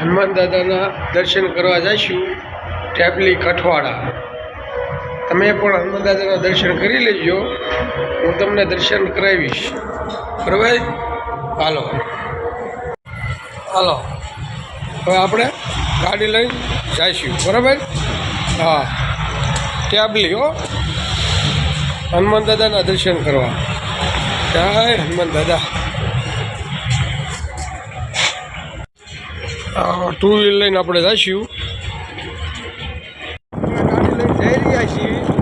હનુમાન દાદાના દર્શન કરવા જઈશું ટેબલી કઠવાડા. તમે પણ હનુમાન દાદાના દર્શન કરી લેજો, હું તમને દર્શન કરાવીશ. બરાબર હાલો. હાલો. હવે આપણે ગાડી લઈ જઈશું. બરાબર હા. ટેબલી હો. હનુમાન દાદાના દર્શન કરવા. જય હનુમાન દાદા. ટુ વ્હીલ લઈને આપણે જઈશું ગાડી લઈને જઈ રહ્યા છીએ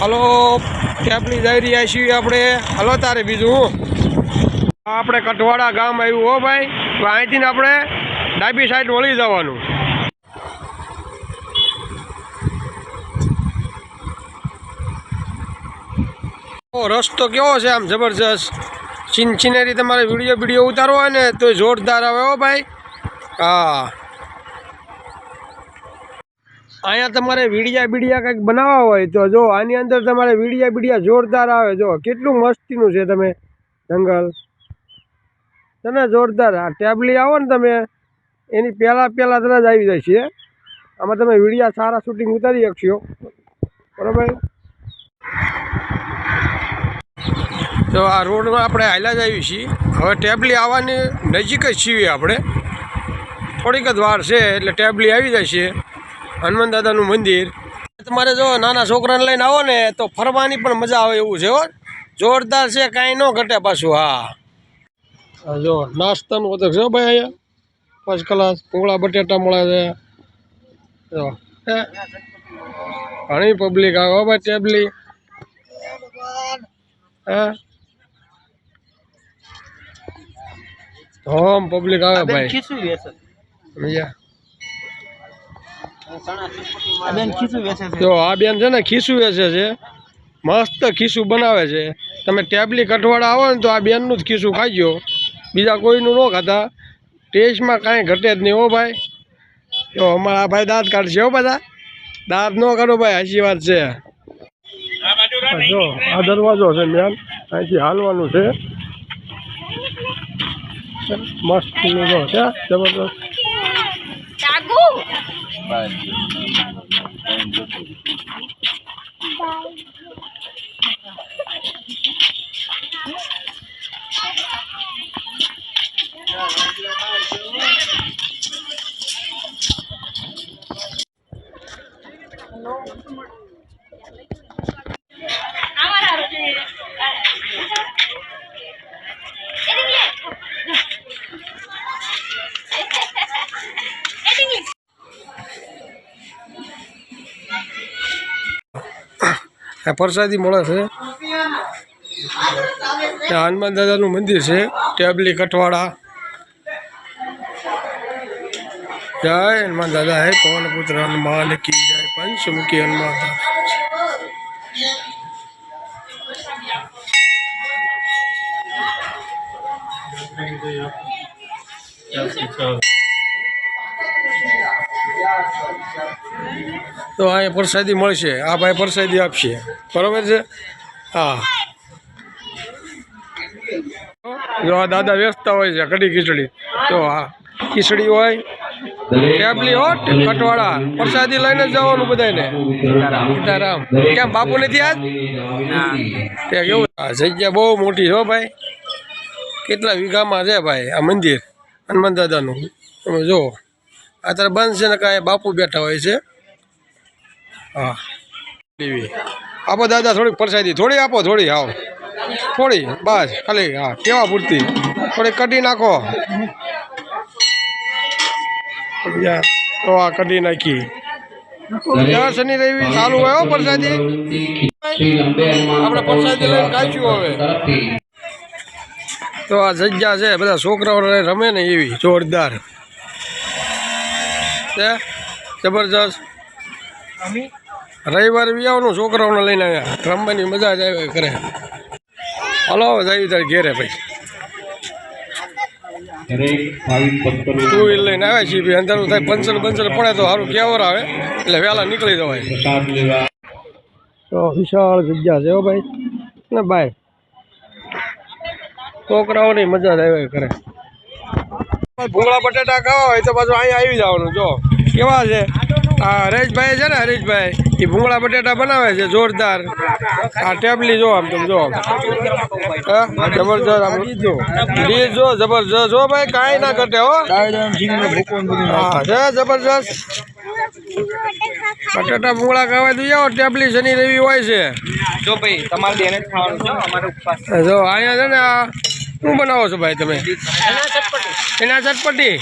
હલો કેબની જઈ રહ્યા છીએ આપણે? હલો તારે બીજું આપણે કટવાડા ગામ આવ્યું હો ભાઈ, તો અહીંથી આપણે ડાબી સાઈડ વળી જવાનું. રસ્તો કેવો છે આમ જબરજસ્ત? ચીન ચીનેરી તમારે વીડિયો વીડિયો ઉતારવો હોય ને તો જોરદાર આવે હો ભાઈ. હા. અહીંયા તમારે વીડિયા બીડિયા કંઈક બનાવવા હોય તો જો, આની અંદર તમારે વીડિયા બીડિયા જોરદાર આવે જો. કેટલું મસ્તીનું છે તમે, જંગલ. છે ને જોરદાર. આ ટેબલી આવો ને તમે. એની પહેલાં પહેલાં તરત જ આવી જાય છે આમાં તમે વીડિયા સારા શૂટિંગ ઉતારી શકશો. બરાબર? તો આ રોડમાં આપણે હાલ્યા જ આવી છીએ. હવે ટેબલી આવવાની નજીક જ છીએ આપણે. થોડીક જ વાર છે એટલે ટેબલી આવી જાય છે હનુમાન દાદાનું મંદિર. તમારે જો નાના છોકરાને લઈને આવો ને તો ફરવાની પણ મજા આવે એવું છે હો. જોરદાર છે કાંઈ ન ઘટે પાછું હા. જો નાસ્તાનું હોતું છે ભાઈ અહીંયા. ફર્સ્ટ ક્લાસ પૂંગળા બટેટા મળે છે. જો. ઘણી પબ્લિક આવે ભાઈ ટેબલી હા? હોમ પબ્લિક આવે ભાઈ. સમજ્યા? જો આ બેન છે ને ખીસું વેચે છે. મસ્ત ખીસું બનાવે છે. તમે ટેબલી કઠવાડા આવો ને તો આ બેનનું જ ખીસું ખાઈજો બીજા કોઈનું ન ખાતા. ટેસ્ટમાં કાંઈ ઘટે જ નહીં હો ભાઈ. જો અમારા ભાઈ દાંત કાઢશે હો બધા. દાંત ન કાઢો ભાઈ હાચી વાત છે. જો આ દરવાજો છે મેન અહીંથી હાલવાનું છે. મસ્ત જો છે જબરદસ્ત. આ પ્રસાદી મળે છે. ત્યાં હનુમાન દાદાનું મંદિર છે, ટેબલી, કઠવાડા. જય હનુમાન દાદા, હે પવન પુત્ર હનુમાન કી જય પંચમુખી હનુમાન દાદા તો અહીંયા પ્રસાદી મળશે. આ ભાઈ પ્રસાદી આપશે. બરાબર છે? હા. જો આ દાદા વેચતા હોય છે, કઢી ખીચડી. તો હા ખીચડી હોય ટેબલી હોટ કટવાળા. પ્રસાદી લઈને જવાનું બધાને સીતારામ. કેમ, બાપુ નથી આજ? ત્યાં કેવું? આ જગ્યા બહુ મોટી છે ભાઈ. કેટલા વીઘામાં છે ભાઈ આ મંદિર? હનુમાન દાદાનું. તમે જુઓ. અત્યારે બંધ છે ને કાંઈ બાપુ બેઠા હોય છે. હા. આપો દાદા થોડીક પરસાદી થોડી આપો થોડી આવો થોડી બસ ખાલી હા કેવા પૂરતી. થોડી કઢી નાખો. તો આ કઢી નાખી. દર શનિ રવિ ચાલુ હોય પરસાદી. આપણે પરસાદી લઈને કાચ્યું હવે તો આ જગ્યા છે બધા છોકરાઓ રમે ને એવી જોરદાર. છે. જબરજસ્ત. રવિવારે બી આવવાનું છોકરાઓને લઈને આવ્યા રમવાની મજા જ આવે કરે હલો જાય તારે ઘેરે ભાઈ. ટુ વ્હીલ લઈને આવે છે ભાઈ. અંધારું થાય, પંચર પંચર પડે તો સારું કેવર આવે. એટલે વહેલા નીકળી જવાય. તો વિશાળ જગ્યા છે હો ભાઈ. ને ભાઈ છોકરાઓની મજા જ આવે કરે ભૂંગળા બટાટા ખાવા હોય તો પાછું અહીંયા આવી જવાનું જો. કેવા છે? આ હરેશભાઈ છે ને હરેશભાઈ એ ભૂંગળા બટાટા બનાવે છે જોરદાર. આ ટેબલી જો આમ તમે જો જબરજસ્ત આમ. ડીશ જો જબરજસ્ત. હો ભાઈ કાંઈ ના ઘટે હો. હા છે જબરજસ્ત. બટાટા ભૂંગળા ખાવા તો જાઓ ટેબલી શનિ રવિ હોય છે. જો ભાઈ તમારે બેને ખાવાનું છે અમારે ઉપવાસ. જો અહીંયા છે ને આ શું બનાવો છો ભાઈ તમે? એના ચટપટી.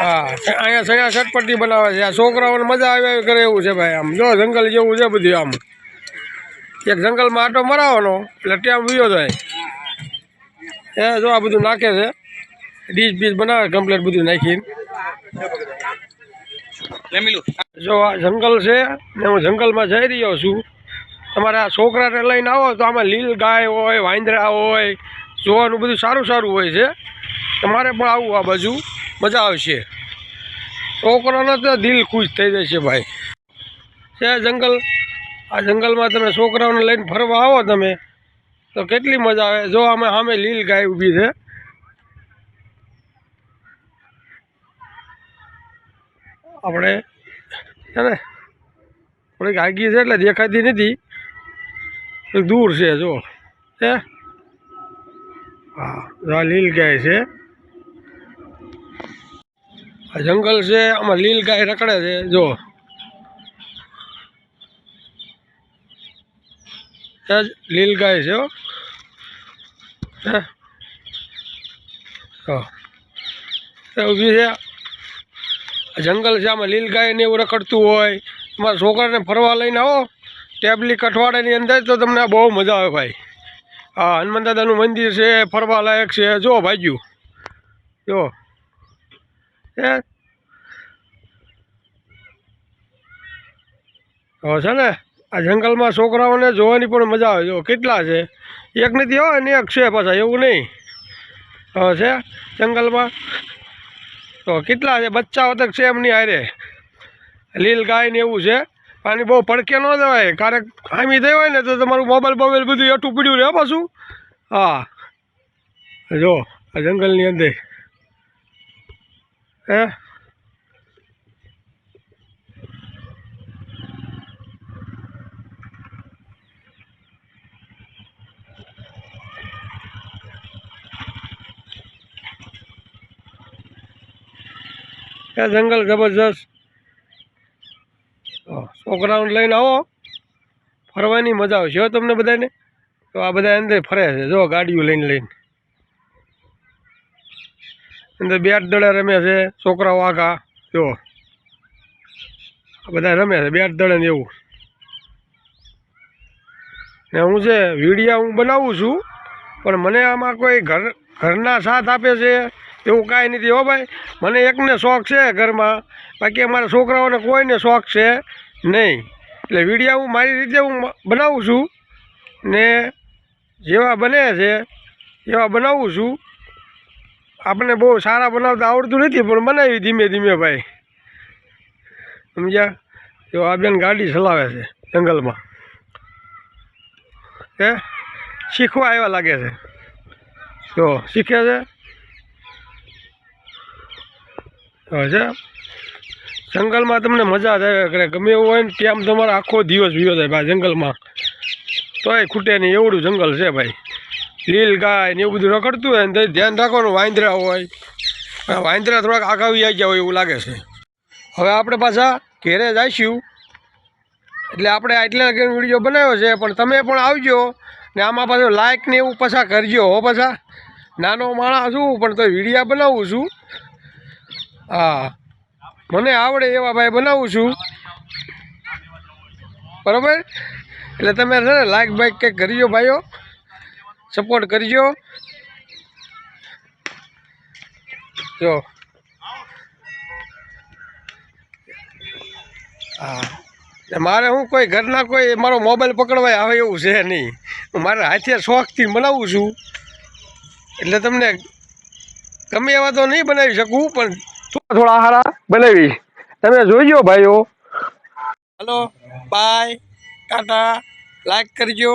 હા અહીંયા ચણા ચટપટી બનાવે છે? આ છોકરાઓને મજા આવે કરે એવું છે ભાઈ આમ. જો જંગલ જેવું છે બધું આમ. એક જંગલમાં આટો મરાવવાનો એટલે ત્યાં વિયો જાય એ જો આ બધું નાખે છે. ડીશ બીજ બનાવે કમ્પ્લેટ બધું નાખીને. જો આ જંગલ છે ને હું જંગલમાં જઈ રહ્યો છું. તમારે આ છોકરાને લઈને આવો તો આમાં લીલ ગાય હોય વાંદરા હોય જોવાનું બધું સારું સારું હોય છે. તમારે પણ આવું આ બાજુ મજા આવશે. છોકરાનો તો દિલ ખુશ થઈ જશે ભાઈ. છે જંગલ? આ જંગલમાં તમે છોકરાઓને લઈને ફરવા આવો તમે. તો કેટલી મજા આવે. જો અમે સામે લીલ ગાય ઊભી છે. આપણે છે ને, થોડીક આગી છે એટલે દેખાતી નથી. દૂર છે, જો. છે હા લીલ ગાય છે. આ જંગલ છે, આમાં લીલ ગાય રખડે છે, જો. લીલ ગાય છે હો. ઊભી છે. જંગલ છે, આમાં લીલ ગાય ને એવું રખડતું હોય. તમારા છોકરાને ફરવા લઈને આવો. ટેબલી કઠવાડાની અંદર તો તમને બહુ મજા આવે ભાઈ. હા હનુમાન દાદાનું મંદિર છે, ફરવા લાયક છે, જો ભાગ્યું. જો. હે? હવે છે ને, આ જંગલમાં છોકરાઓને જોવાની પણ મજા આવે. જો, કેટલા છે? એક નથી હોય ને એક છે પાછા, એવું નહીં. હવે છે, જંગલમાં. તો કેટલા છે? બચ્ચાઓ તક છે એમની હારે. લીલ ગાય ને એવું છે. આની બહુ પડકે ન દેવાય ક્યારેક ખામી થઈ હોય ને તો તમારું મોબાઈલ બોબાઈલ બધું એઠું પીડ્યું રહે પાછું. હા. જો, આ જંગલની અંદર. હે? એ જંગલ જબરજસ્ત. છોકરાઓને લઈને આવો. ફરવાની મજા આવશે હો તમને બધાને. તો આ બધા અંદર ફરે છે. જો ગાડીઓ લઈને લઈને. અંદર બેટ દળે રમે છે. છોકરાઓ આખા જો. આ બધા રમે છે. બેટ દડે ને એવું. ને હું છે, વિડીયા હું બનાવું છું. પણ મને આમાં કોઈ ઘર, ઘરના સાથ આપે છે એવું કાંઈ નથી હો ભાઈ. મને એકને શોખ છે ઘરમાં. બાકી અમારા છોકરાઓને કોઈને શોખ છે. નહીં. એટલે વિડીયા હું મારી રીતે હું બનાવું છું ને જેવા બને છે, એવા બનાવું છું. આપણે બહુ સારા બનાવતા આવડતું નથી, પણ બનાવી ધીમે ધીમે ભાઈ. સમજ્યા? જો આ બેન ગાડી ચલાવે છે જંગલમાં. એ શીખવા આવ્યા લાગે છે. જો, શીખે છે? હા, છે? જંગલમાં તમને મજા થાય કરે ગમે એવું હોય ને ત્યાં તમારો આખો દિવસ વિયો જાય ભાઈ જંગલમાં. તોય ખૂટે નહીં, એવડું જંગલ છે ભાઈ. લીલ ગાય ને એવું બધું રખડતું હોય ને ધ્યાન રાખવાનું, વાંદરા હોય. વાંદરા થોડાક આગાવી આવી ગયા હોય એવું લાગે છે. હવે આપણે પાછા ઘેરે જઈશું. એટલે આપણે આટલા વીડિયો બનાવ્યો છે, પણ તમે પણ આવજો ને આમાં પાછું લાઇક ને એવું પાછા કરજો હો પાછા. નાનો માણસ છું, પણ તો વિડીયા બનાવું છું. હા. મને આવડે એવા ભાઈ બનાવું છું. બરાબર? એટલે તમે છે ને લાઈક બાઈક કંઈક કરજો ભાઈઓ. સપોર્ટ કરજો. જો. હા મારે હું કોઈ ઘરના કોઈ, મારો મોબાઈલ પકડવાય આવે એવું છે નહીં. હું મારે હાથે શોખથી બનાવું છું. એટલે તમને ગમે એવા તો નહીં બનાવી શકું, પણ થોડા હારા બનાવી. તમે જોઈજો ભાઈઓ. હલો, બાય, ટાટા લાઈક કરજો.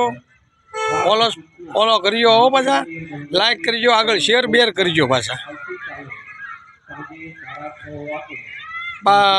ફોલો ફોલો કરજો હો પાછા. લાઈક કરજો, આગળ શેર બેર કરજો પાછા. બાય